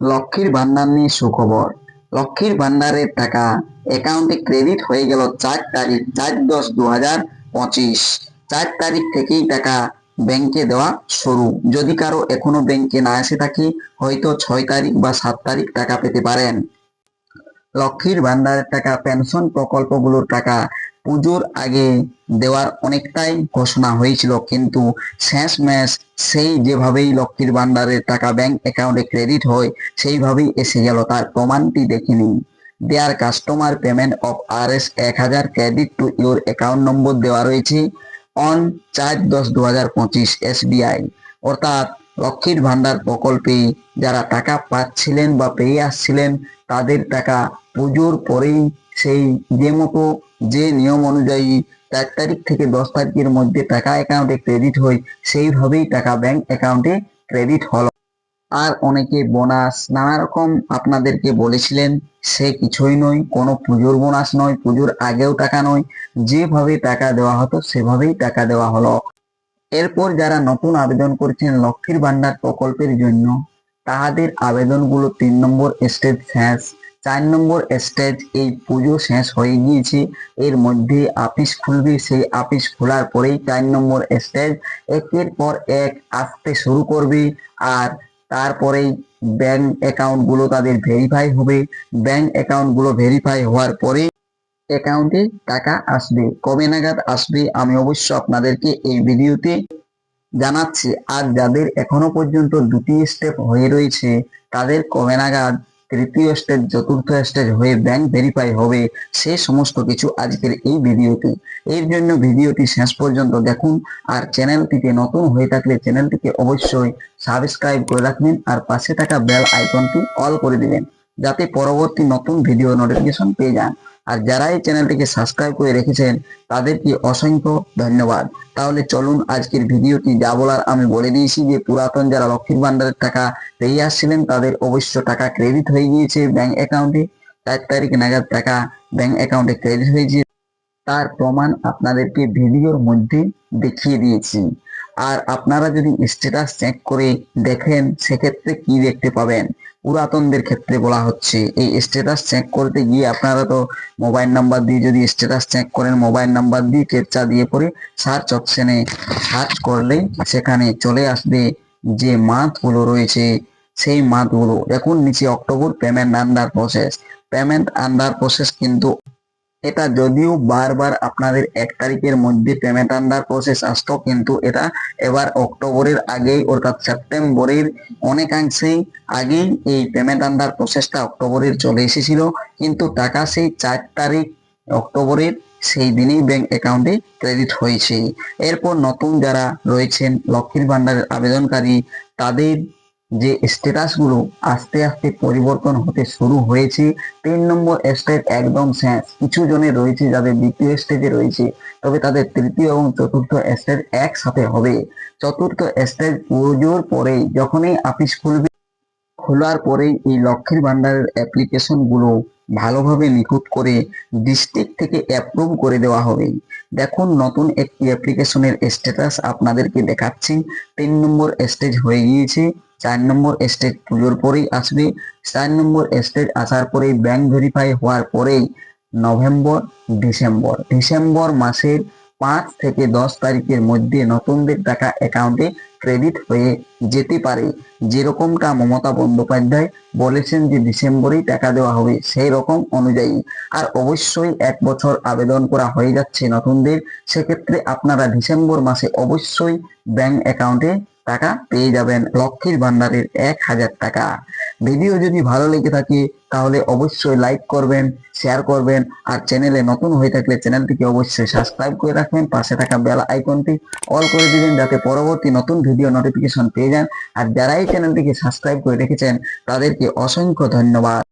লক্ষ্মীর ভান্ডার নিয়ে সুখবর। লক্ষ্মীর ভান্ডারের টাকা অ্যাকাউন্টে ক্রেডিট হয়ে গেল চার তারিখ, চার দশ দু হাজার পঁচিশ। চার তারিখ থেকেই টাকা ব্যাংকে দেওয়া শুরু। যদি কারও এখনও ব্যাংকে না এসে থাকে, হয়তো ছয় তারিখ বা সাত তারিখ টাকা পেতে পারেন। লক্ষ্মীর ভান্ডারের টাকা পেনশন প্রকল্পগুলোর টাকা পুজোর আগে দেওয়ার অনেকটাই ঘোষণা হয়েছিল। কিন্তু শেষ ম্যাচ সেই যেভাবেই লক্ষ্মীর ভান্ডারের টাকা ব্যাংক অ্যাকাউন্টে ক্রেডিট হয়, সেইভাবেই এসে গেল তার প্রমাণটি দেখে নিন। Dear customer payment of R S এক হাজার credit to your account number দেওয়া রয়েছে অন চার দশ দু হাজার পঁচিশ এসবিআই অর্থাৎ লক্ষ্মীর ভান্ডার প্রকল্পে যারা টাকা পাচ্ছিলেন বা পেয়ে আসছিলেন, তাদের টাকা পুজোর পরেই সেই যে মতো যে নিয়ম অনুযায়ী চার তারিখ থেকে দশ তারিখের মধ্যে টাকা অ্যাকাউন্টে ক্রেডিট হয় সেইভাবেই টাকা ব্যাংক অ্যাকাউন্টে ক্রেডিট হল। আর অনেকে বোনাস নানা রকম আপনাদেরকে বলেছিলেন, সে কিছুই নয়, কোনো পুজোর বোনাস নয়, পুজোর আগেও টাকা নয়, যেভাবে টাকা দেওয়া হতো সেভাবেই টাকা দেওয়া হলো। এরপর যারা নতুন আবেদন করেছেন লক্ষ্মীর ভান্ডার প্রকল্পের জন্য, তাহাদের আবেদনগুলো তিন নম্বর স্টেজ শেষ চার নম্বর স্টেজ এই পুজো শেষ হয়ে গিয়েছে। এর মধ্যে আপিস খুলবে, সেই আপিস খোলার পরেই চার নম্বর স্টেজ একের পর এক আসতে শুরু করবে আর তারপরেই ব্যাংক অ্যাকাউন্টগুলো তাদের ভেরিফাই হবে। ব্যাংক অ্যাকাউন্টগুলো ভেরিফাই হওয়ার পরে অ্যাকাউন্টে টাকা আসবে। কবে নাগাদ আসবে আমি অবশ্য আপনাদেরকে এই ভিডিওতে জানাচ্ছি। আর যাদের এখনও পর্যন্ত দুটি স্টেপ হয়ে রয়েছে, তাদের কবে নাগাদ তৃতীয় স্টেজ চতুর্থ স্টেজ হয়ে ব্যাংক ভেরিফাই হবে, সে সমস্ত কিছু আজকের এই ভিডিওতে এর জন্য ভিডিওটি শেষ পর্যন্ত দেখুন, আর চ্যানেলটিকে নতুন হয়ে থাকলে চ্যানেলটিকে অবশ্যই সাবস্ক্রাইব করে রাখবেন, আর পাশে থাকা বেল আইকনটি অল করে দিবেন। যাতে পরবর্তী নতুন ভিডিও নোটিফিকেশন পেয়ে যান। আর যারা এই চ্যানেলটিকে সাবস্ক্রাইব করে রেখেছেন, তাদেরকে অসংখ্য ধন্যবাদ। তাহলে চলুন আজকের ভিডিওটি যা বলার আমি বলে দিয়েছি যে, পুরাতন যারা লক্ষ্মীর ভান্ডারের টাকা পেয়ে আসছিলেন, তাদের অবশ্য টাকা ক্রেডিট হয়ে গিয়েছে ব্যাংক অ্যাকাউন্টে চার তারিখ নাগাদ টাকা ব্যাংক অ্যাকাউন্টে ক্রেডিট হয়েছে। তার প্রমাণ আপনাদেরকে ভিডিওর মধ্যে দেখিয়ে দিয়েছি। আর আপনারা যদি স্ট্যাটাস চেক করে দেখেন, সেক্ষেত্রে কি দেখতে পাবেন? পুরাতনদের ক্ষেত্রে বলা হচ্ছে, এই স্ট্যাটাস চেক করতে গিয়ে আপনারা তো মোবাইল নাম্বার দিয়ে যদি স্ট্যাটাস চেক করেন মোবাইল নাম্বার দিয়ে কেপচা দিয়ে পরে সার্চ অপশনে সার্চ করলেই সেখানে চলে আসবে যে মাথগুলো রয়েছে। সেই মাথগুলো এখন নিচে October payment under process payment under process কিন্তু এটা যদিও বারবার আপনাদের এক তারিখের মধ্যে পেমেন্ট আন্ডার প্রসেস আসতো, কিন্তু এটা এবার অক্টোবরের আগেই অর্থাৎ সেপ্টেম্বরের অনেকাংশেই আগেই এই পেমেন্ট আন্ডার প্রসেসটা অক্টোবরের চলে এসেছিল। কিন্তু টাকা সেই চার তারিখ অক্টোবরের সেই দিনেই ব্যাংক অ্যাকাউন্টে ক্রেডিট হয়েছে। এরপর নতুন যারা রয়েছেন, লক্ষ্মীর ভান্ডারের আবেদনকারী, তাদের যে স্ট্যাটাসগুলো আস্তে আস্তে পরিবর্তন হতে শুরু হয়েছে, তিন নম্বর স্টেজ একদম শেষ। কিছু জনের রয়েছে যাদের দ্বিতীয় স্টেজে রয়েছে, তবে তাদের তৃতীয় এবং চতুর্থ স্টেজ একসাথে হবে। চতুর্থ স্টেজ পুজোর পরেই, যখনই অফিস খুলবে, খোলার পরেই এই লক্ষ্মীর ভান্ডারের অ্যাপ্লিকেশনগুলো ভালোভাবে নিখুঁত করে ডিস্ট্রিক্ট থেকে অ্যাপ্রুভ করে দেওয়া হবে। দেখুন, নতুন একটি অ্যাপ্লিকেশনের স্ট্যাটাস আপনাদেরকে দেখাচ্ছি। তিন নম্বর স্টেজ হয়ে গিয়েছে। চার নম্বর স্টেজ পুজোর পরেই আসবে। চার নম্বর স্টেজ আসার পরেই ব্যাংক ভেরিফাই হওয়ার পরেই নভেম্বর, ডিসেম্বর। ডিসেম্বর মাসের পাঁচ থেকে দশ তারিখের মধ্যে নতুনদের টাকা অ্যাকাউন্টে ক্রেডিট হয়ে যেতে পারে। যেরকমটা মমতা বন্দ্যোপাধ্যায় বলেছেন যে ডিসেম্বরেই টাকা দেওয়া হবে সেই রকম অনুযায়ী। আর অবশ্যই এক বছর আবেদন করা হয়ে যাচ্ছে নতুনদের, সেক্ষেত্রে আপনারা ডিসেম্বর মাসে অবশ্যই ব্যাংক অ্যাকাউন্টে টাকা পেয়ে যাবেন, লক্ষ্মীর ভান্ডারের এক হাজার টাকা। ভিডিও যদি ভালো লেগে থাকে, তাহলে অবশ্যই লাইক করবেন, শেয়ার করবেন, আর চ্যানেলে নতুন হয়ে থাকলে চ্যানেলটিকে অবশ্যই সাবস্ক্রাইব করে রাখবেন, পাশে থাকা বেল আইকনটি অল করে দিবেন, যাতে পরবর্তী নতুন ভিডিও নোটিফিকেশন পেয়ে যান। আর যারা এই চ্যানেলটিকে সাবস্ক্রাইব করে রেখেছেন তাদেরকে অসংখ্য ধন্যবাদ।